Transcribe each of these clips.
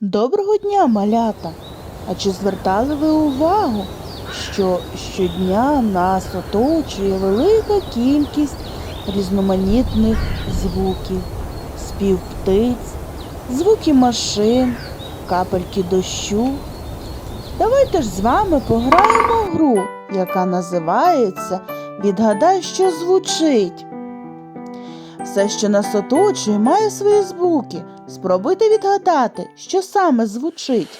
Доброго дня, малята! А чи звертали ви увагу, що щодня нас оточує велика кількість різноманітних звуків, спів птиць, звуки машин, капельки дощу? Давайте ж з вами пограємо гру, яка називається Відгадай, що звучить. Все, що нас оточує, має свої звуки. Спробуйте відгадати, що саме звучить.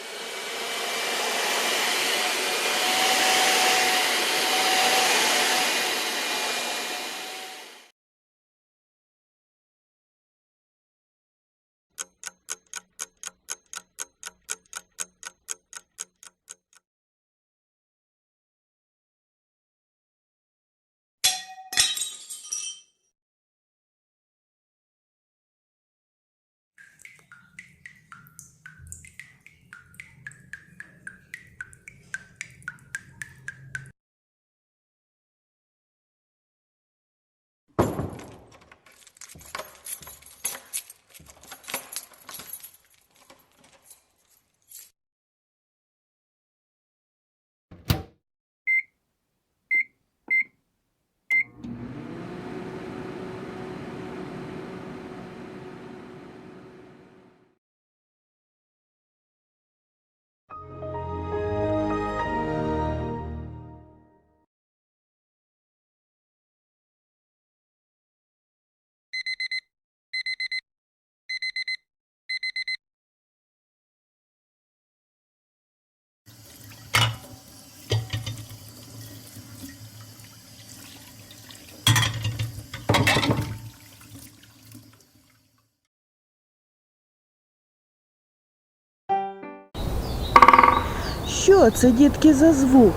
Що це, дітки, за звук?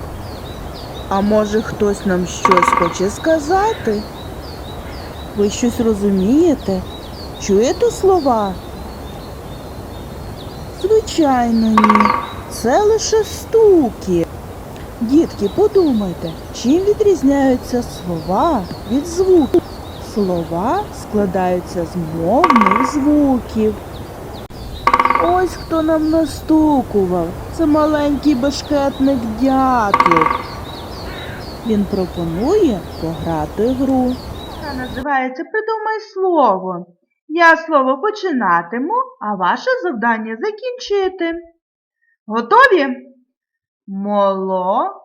А може хтось нам щось хоче сказати? Ви щось розумієте? Чуєте слова? Звичайно, ні. Це лише стуки. Дітки, подумайте, чим відрізняються слова від звуків? Слова складаються з мовних звуків. Ось хто нам настукував. Це маленький бешкетник дятлик. Він пропонує пограти гру. Вона називається Придумай слово. Я слово починатиму, а ваше завдання закінчити. Готові? Молоко.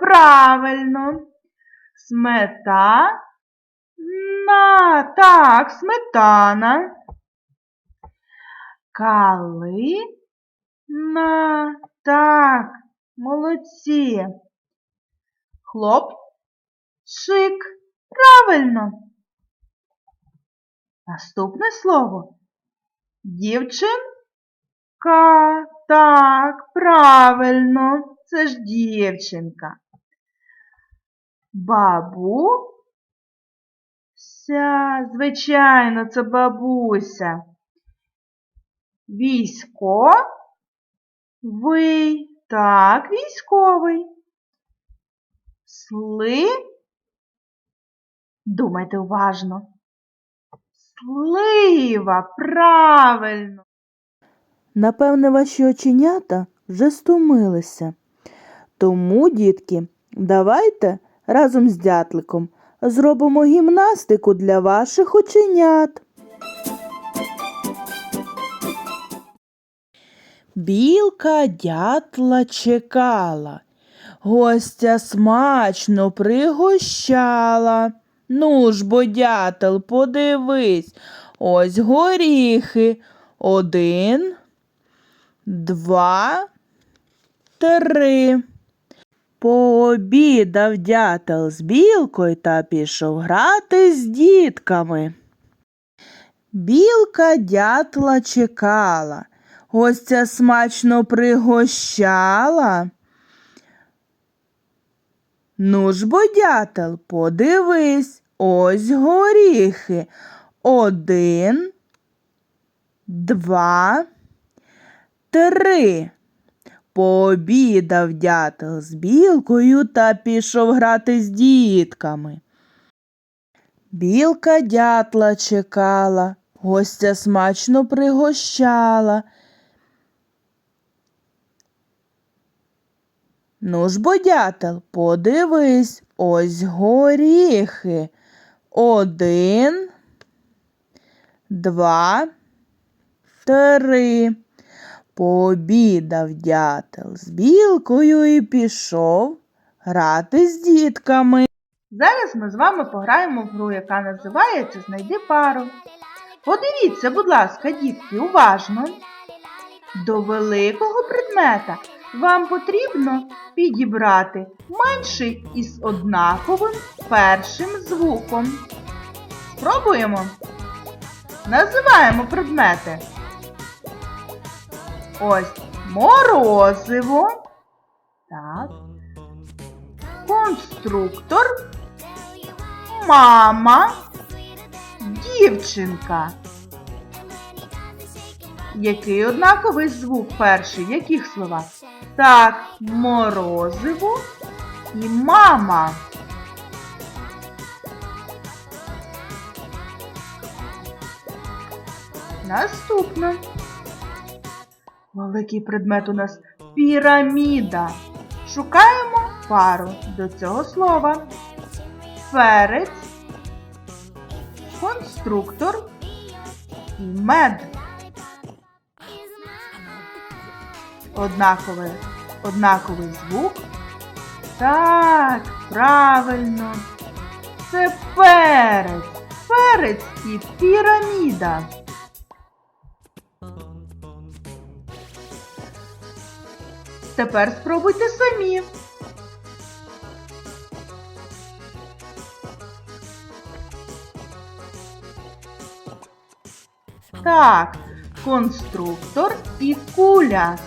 Правильно. Смета. На. Так, сметана. Калина. Так, молодці. Хлопчик. Правильно. Наступне слово. Дівчинка. Так, правильно. Це ж дівчинка. Бабуся. Звичайно, це бабуся. Військовий. Так, військовий. Сли. Думайте уважно. Слива, правильно. Напевне, ваші оченята вже стомилися. Тому, дітки, давайте разом з дятликом зробимо гімнастику для ваших оченят. Білка дятла чекала, гостя смачно пригощала. Ну ж, бо дятел, подивись, ось горіхи. Один, два, три. Пообідав дятел з білкою та пішов грати з дітками. Білка дятла чекала, гостя смачно пригощала. Ну ж, бо дятел, подивись, ось горіхи. Один, два, три. Пообідав дятел з білкою та пішов грати з дітками. Білка дятла чекала, Гостя смачно пригощала. Ну ж, бо, дятел, подивись, ось горіхи. Один, два, три. Пообідав дятел з білкою і пішов грати з дітками. Зараз ми з вами пограємо в гру, яка називається Знайди пару. Подивіться, будь ласка, дітки, уважно. До великого предмета вам потрібно підібрати менший із однаковим першим звуком. Спробуємо. Називаємо предмети. Ось морозиво. Так. Конструктор. Мама. Дівчинка. Який однаковий звук перший? Яких словах? Так, морозиво і мама. Наступне. Великий предмет у нас піраміда. Шукаємо пару до цього слова. Ферець, конструктор і мед. Однаковий, однаковий звук. Так, правильно. Це перець. Перець і піраміда. Тепер спробуйте самі. Так, конструктор і куля.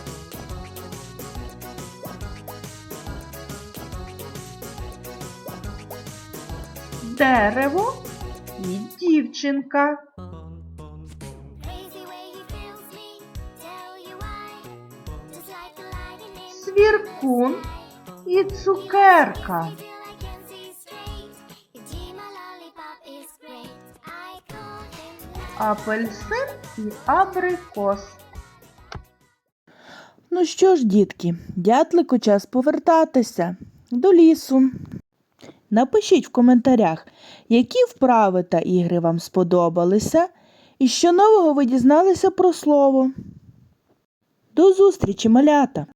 Is great. I call him love. Апельсин і абрикос. Ну що ж, дітки, дятлику час повертатися до лісу. Напишіть в коментарях, які вправи та ігри вам сподобалися і що нового ви дізналися про слово. До зустрічі, малята!